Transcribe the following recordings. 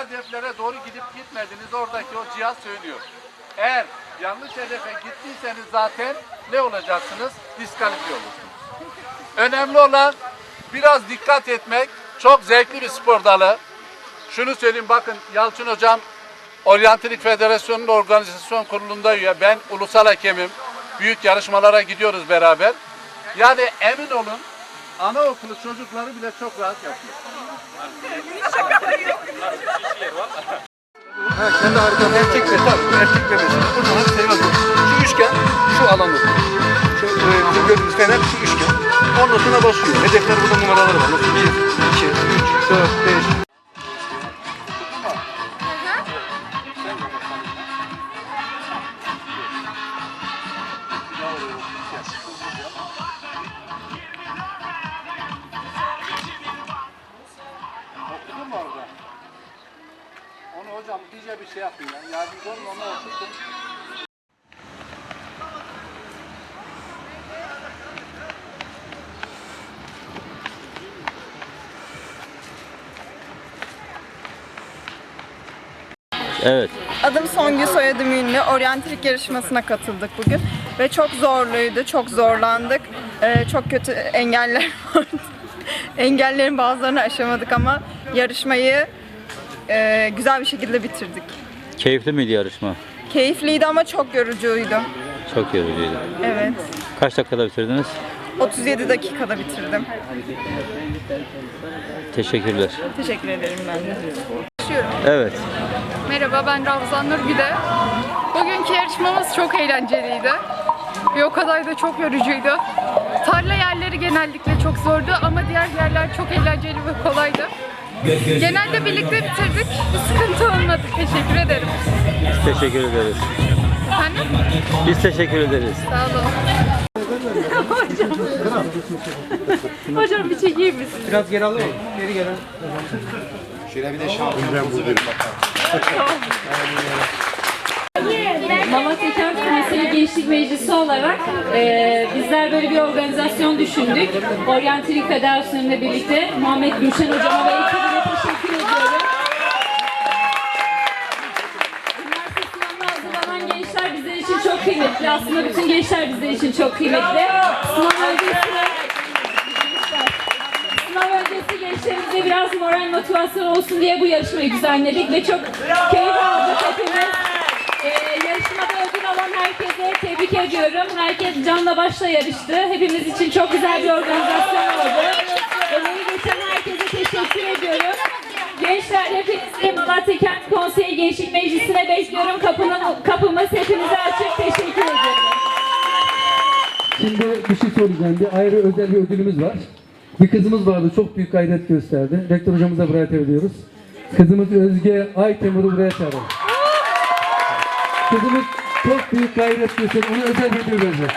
hedeflere doğru gidip gitmediğiniz oradaki o cihaz söylüyor. Eğer yanlış hedefe gittiyseniz zaten ne olacaksınız? Diskalifiye olursunuz. Önemli olan biraz dikkat etmek. Çok zevkli bir spor dalı. Şunu söyleyeyim bakın Yalçın Hocam Oryantilik Federasyonu'nun organizasyon kurulunda üye. Ben ulusal hakemim. Büyük yarışmalara gidiyoruz beraber. Yani emin olun anaokulu çocukları bile çok rahat yapıyor. Ha, kendi haritamda erkek ve tabii erkek bebesi. Buradan hadi sayı alıyor. Şu üçgen, şu alanı. Şu e, bizim gördüğümüz fener şu üçgen. Ondan sonra başlıyor. Hedefler burada numaraları var. Nasıl? 1, 2, 3, 4, 5. hocam iyice bir şey yapın ya. Yardımcı olun onu okutun. Evet. Adım Songül, soyadım Ünlü. Oryantilik yarışmasına katıldık bugün. Ve çok zorluydu, çok zorlandık. Ee, çok kötü engeller vardı. Engellerin bazılarını aşamadık ama yarışmayı e, güzel bir şekilde bitirdik. Keyifli miydi yarışma? Keyifliydi ama çok yorucuydu. Çok yorucuydu. Evet. Kaç dakikada bitirdiniz? 37 dakikada bitirdim. Teşekkürler. Teşekkür ederim ben de. Evet. Merhaba ben Ravzan Nurgüde. Bugünkü yarışmamız çok eğlenceliydi. Ve o kadar da çok yorucuydu. Tarla yerleri genellikle çok zordu ama diğer yerler çok eğlenceli ve kolaydı. Genelde birlikte bitirdik. Bir sıkıntı olmadı. Teşekkür ederim. Biz teşekkür ederiz. Efendim? Biz teşekkür ederiz. Sağ olun. Hocam bir çekeyim misin? Malatya Kent Konseyi Gençlik Meclisi olarak e, bizler böyle bir organizasyon düşündük. Oryantilik Federasyonu ile birlikte Muhammed Gülşen Hocama ve ekibine teşekkür ediyorum. Üniversite sınavına hazırlanan gençler bizler için çok kıymetli. Aslında bütün gençler bizler için çok kıymetli. Sınav öncesi Sınav öncesi gençlerimize biraz moral motivasyon olsun diye bu yarışmayı düzenledik ve çok keyif aldık hepimiz. Ee, yarışmada ödül alan herkese tebrik ediyorum. Herkes canla başla yarıştı. Hepimiz için çok güzel bir organizasyon oldu. Emeği geçen herkese teşekkür ediyorum. Gençler hepinizi Malatya Kent Konseyi Gençlik Meclisi'ne bekliyorum. Kapının, kapımız hepinize açık. Teşekkür ediyorum. Şimdi bir şey söyleyeceğim. Bir ayrı özel bir ödülümüz var. Bir kızımız vardı. Çok büyük gayret gösterdi. Rektör hocamıza buraya ediyoruz. Kızımız Özge Aytemur'u buraya çağıralım. Kızımız çok büyük gayret gösterdi. Ona özel bir ödül vereceğiz.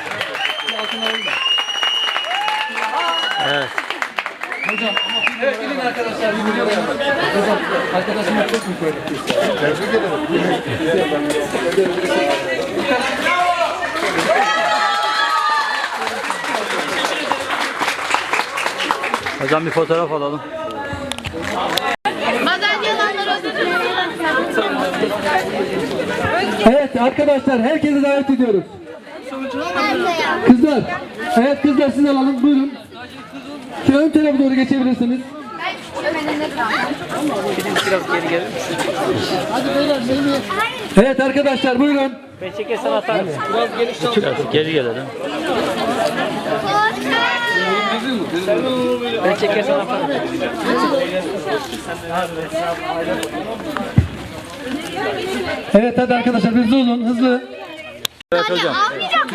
Evet. Evet, gidin arkadaşlar. Hocam, arkadaşıma çok büyük gayret gösterdi. Hocam bir fotoğraf alalım. Evet arkadaşlar herkese davet ediyoruz. Kızlar. Evet kızlar siz alalım buyurun. Şu ön tarafa doğru geçebilirsiniz. Evet arkadaşlar buyurun. Biraz geri gelelim. Evet hadi arkadaşlar hızlı olun hızlı. Evet hocam.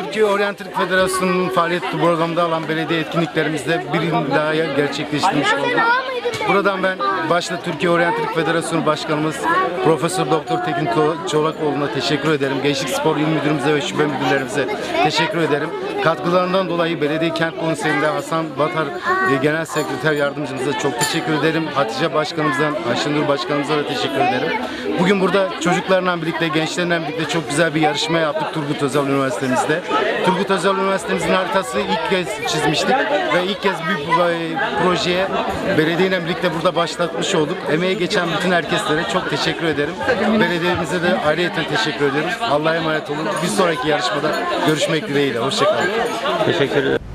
Türkiye Oryantilik Federasyonu'nun faaliyet programında alan belediye etkinliklerimizde birini daha gerçekleştirmiş olduk. Buradan ben başta Türkiye Oryantilik Federasyonu Başkanımız Profesör Doktor Tekin Çolakoğlu'na teşekkür ederim. Gençlik Spor İl Müdürümüze ve şube müdürlerimize teşekkür ederim. Katkılarından dolayı Belediye Kent Konseyi'nde Hasan Batar e, Genel Sekreter Yardımcımıza çok teşekkür ederim. Hatice Başkanımızdan, Ayşenur Başkanımıza da teşekkür ederim. Bugün burada çocuklarla birlikte, gençlerle birlikte çok güzel bir yarışma yaptık Turgut Özal Üniversitemizde. Turgut Özal Üniversitemizin haritası ilk kez çizmiştik ve ilk kez bir e, projeye belediyeyle birlikte burada başlatmış olduk. Emeğe geçen bütün herkeslere çok teşekkür ederim. Belediyemize de ayrıyeten teşekkür ediyorum. Allah'a emanet olun. Bir sonraki yarışmada görüşmek dileğiyle. Hoşçakalın. Teşekkür ederim.